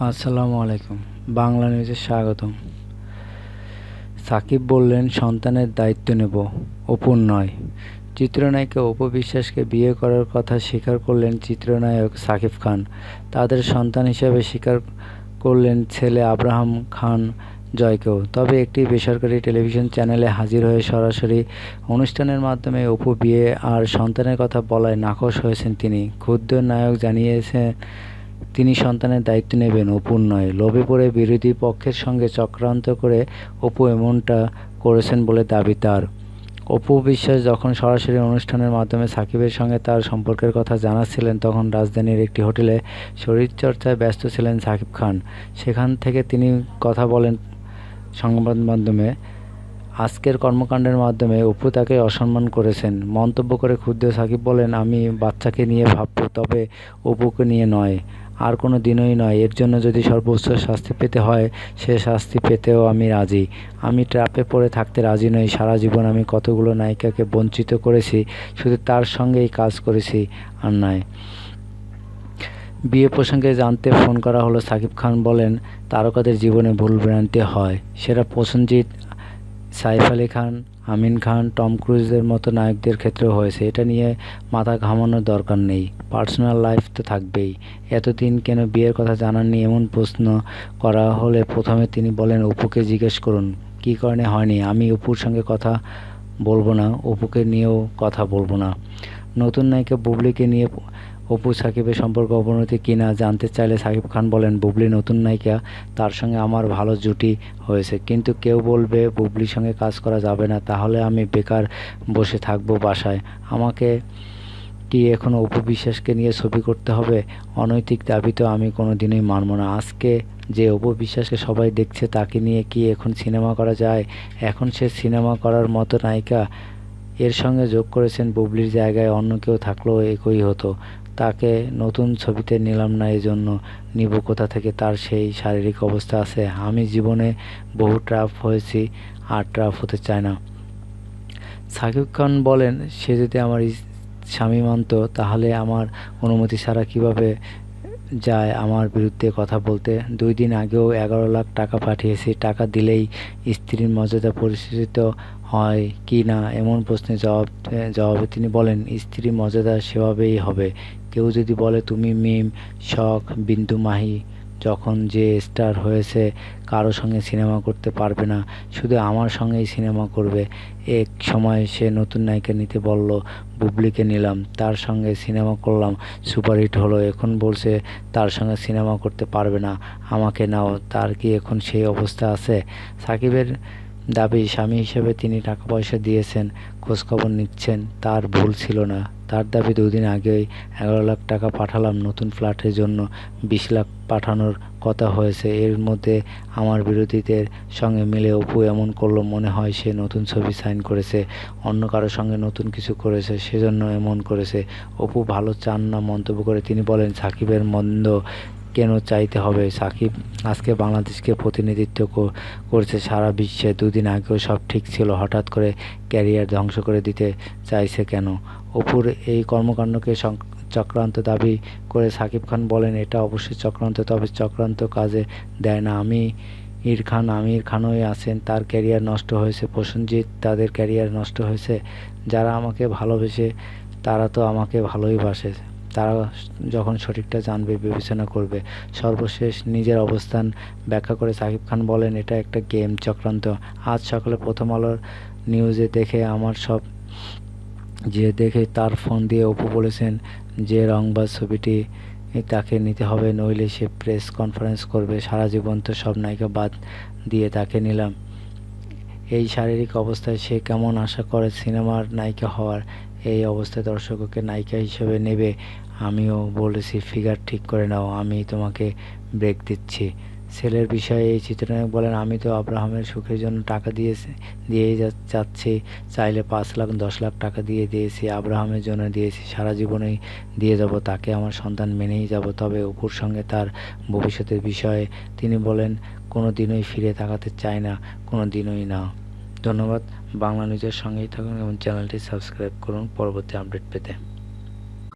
আসসালামু আলাইকুম। বাংলা নিউজে স্বাগতম। সাকিব বললেন, সন্তানের দায়িত্ব নেব অপুর নয়। চিত্রনায়িকা অপু বিশ্বাসকে বিয়ে করার কথা স্বীকার করলেন চিত্রনায়ক সাকিব খান। তাদের সন্তান হিসেবে স্বীকার করলেন ছেলে আব্রাহাম খান জয়কেও। তবে একটি বেসরকারি টেলিভিশন চ্যানেলে হাজির হয়ে সরাসরি অনুষ্ঠানের মাধ্যমে অপু বিয়ে আর সন্তানের কথা বলায় নাকশ হয়েছেন তিনি। ক্ষুদ্র নায়ক জানিয়েছেন তিনি সন্তানের দায়িত্ব নেবেন। অপুর নয়। লোভে পড়ে বিরোধী পক্ষের সঙ্গে চক্রান্ত করে অপু এমনটা করেছেন বলে দাবি তার। অপু বিশ্বাস, যখন সরাসরি অনুষ্ঠানের মাধ্যমে সাকিবের সঙ্গে তার সম্পর্কের কথা জানাচ্ছিলেন, তখন রাজধানীর একটি হোটেলে শরীরচর্চায় ব্যস্ত ছিলেন সাকিব খান। সেখান থেকে তিনি কথা বলেন সংবাদ মাধ্যমে। আজকের কর্মকাণ্ডের মাধ্যমে অপু তাকে অসম্মান করেছেন। মন্তব্য করে ক্ষুদ্র সাকিব বলেন, আমি বাচ্চাকে নিয়ে ভাবব, তবে অপুকে নিয়ে নয়। আর কোনো দিনই নয়। এর জন্য যদি সর্বোচ্চ শাস্তি পেতে হয়, সে শাস্তি পেতেও আমি রাজি। আমি ট্র্যাপে পড়ে থাকতে রাজি নই। সারা জীবন আমি কতগুলো নায়িকাকে বঞ্চিত করেছি, শুধু তার সঙ্গেই কাজ করেছি আর নয়। বিয়ে প্রসঙ্গে জানতে ফোন করা হলো সাকিব খান বলেন, তারকাদের জীবনে ভুলভ্রান্তি হয়। সেটা প্রসেনজিৎ সাইফ আলী খান আমিন খান, টম ক্রুজের মতো নায়কদের ক্ষেত্রেও হয়েছে। এটা নিয়ে মাথা ঘামানোর দরকার নেই। পার্সোনাল লাইফ তো থাকবেই। এতদিন কেন বিয়ের কথা জানাননি এমন প্রশ্ন করা হলে প্রথমে তিনি বলেন, অপুকে জিজ্ঞেস করুন, কী কারণে হয়নি? আমি অপুর সঙ্গে কথা বলব না, অপুকে নিয়েও কথা বলব না। নতুন নায়িকা বুবলিকে নিয়ে অপু সাকিবের সম্পর্ক অবনতি কিনা জানতে চাইলে সাকিব খান বলেন, বুবলি নতুন নায়িকা, তার সঙ্গে আমার ভালো জুটি হয়েছে। কিন্তু কেউ বলবে, বুবলির সঙ্গে কাজ করা যাবে না। তাহলে আমি বেকার বসে থাকব বাসায়। আমাকে কি এখন অপু বিশ্বাসকে নিয়ে ছবি করতে হবে? অনৈতিক দাবি তো আমি কোনো দিনই মানব না। আজকে যে অপু বিশ্বাসকে সবাই দেখছে, তাকে নিয়ে কি এখন সিনেমা করা যায়? এখন সে সিনেমা করার মতো নায়িকা। এর সঙ্গে যোগ করেছেন বুবলির জায়গায় অন্য কেউ থাকলেও একই হতো। তাকে নতুন ছবিতে নিলাম না এই জন্য নিব কোথা থেকে তার সেই শারীরিক অবস্থা আছে? আমি জীবনে বহু ট্রাফ হয়েছি, আর ট্রাফ হতে চাই না। সাকিব খান বলেন, সে যদি আমার স্বামী মানত, তাহলে আমার অনুমতি ছাড়া কীভাবে যায় আমার বিরুদ্ধে কথা বলতে? দুই দিন আগেও এগারো লাখ টাকা পাঠিয়েছি, টাকা দিলেই স্ত্রীর মর্যাদা পরিস্থিত হয় কি না? এমন প্রশ্নের জবাব জবাবে তিনি বলেন, স্ত্রীর মর্যাদা সেভাবেই হবে। কেউ যদি বলে, তুমি মিম, শখ বিন্দু মাহি যখন যে স্টার হয়েছে, কারও সঙ্গে সিনেমা করতে পারবে না, শুধু আমার সঙ্গেই সিনেমা করবে। এক সময় সে নতুন নায়িকা নিতে বলল, বুবলিকে নিলাম, তার সঙ্গে সিনেমা করলাম, সুপারহিট হলো, এখন বলছে তার সঙ্গে সিনেমা করতে পারবে না, আমাকে নাও, তার কি এখন সেই অবস্থা আছে? সাকিবের দাবি স্বামী হিসেবে তিনি টাকা পয়সা দিয়েছেন, খোঁজখবর নিচ্ছেন, তার ভুল ছিল না। তার দাবি দুদিন আগেই এগারো লাখ টাকা পাঠালাম নতুন ফ্ল্যাটের জন্য। বিশ লাখ পাঠানোর কথা হয়েছে। এর মধ্যে আমার বিরোধীদের সঙ্গে মিলে অপু এমন করল মনে হয় সে নতুন ছবি সাইন করেছে, অন্য কারোর সঙ্গে নতুন কিছু করেছে, সেজন্য এমন করেছে। অপু ভালো চান না মন্তব্য করে তিনি বলেন, সাকিবের মন্দ কেন চাইতে হবে? সাকিব আজকে বাংলাদেশকে প্রতিনিধিত্ব করছে সারা বিশ্বে। দুদিন আগেও সব ঠিক ছিল, হঠাৎ করে ক্যারিয়ার ধ্বংস করে দিতে চাইছে কেন? অপুর এই কর্মকাণ্ডকে চক্রান্ত দাবি করে সাকিব খান বলেন, এটা অবশ্যই চক্রান্ত, তবে চক্রান্ত কাজে দেয় না। আমি ইর খান আমির খানই আছেন। তার ক্যারিয়ার নষ্ট হয়েছে। প্রসেনজিৎ, তাদের ক্যারিয়ার নষ্ট হয়েছে। যারা আমাকে ভালোবেসে, তারা তো আমাকে ভালোই বাসে। তারা যখন সঠিকটা জানবে, বিবেচনা করবে, সর্বশেষ নিজের অবস্থান ব্যাখ্যা করে সাকিব খান বলেন, এটা একটা গেম চক্রান্ত। আজ সকালে প্রথম আলোর নিউজে দেখে আমার সব, যে দেখে তার ফোন দিয়ে অপু বলেছেন যে রংবাজ ছবিটি তাকে নিতে হবে, নইলে সে প্রেস কনফারেন্স করবে, সারা জীবন তো সব নায়িকা বাদ দিয়ে তাকে নিলাম। এই শারীরিক অবস্থায় সে কেমন আশা করে সিনেমার নায়িকা হওয়ার এই অবস্থায় দর্শককে নায়িকা হিসেবে নেবে। আমিও বলেছি, ফিগার ঠিক করে নাও, আমি তোমাকে ব্রেক দিচ্ছি। ছেলের বিষয়ে এই চিত্রনায়ক বলেন, আমি তো আব্রাহামের সুখের জন্য টাকা দিয়েছি, দিয়েই যাচ্ছি। চাইলে পাঁচ লাখ, দশ লাখ টাকা দিয়ে দিয়েছি, আব্রাহামের জন্য দিয়েছি। সারা জীবনেই দিয়ে যাব, তাকে আমার সন্তান মেনেই যাব। তবে অপুর সঙ্গে তার ভবিষ্যতের বিষয়ে তিনি বলেন কোনো দিনই ফিরে তাকাতে চায় না কোনো দিনই না। ধন্যবাদ। বাংলা নিউজের সঙ্গেই থাকুন এবং চ্যানেলটি সাবস্ক্রাইব করুন। পরবর্তী আপডেট পেতে।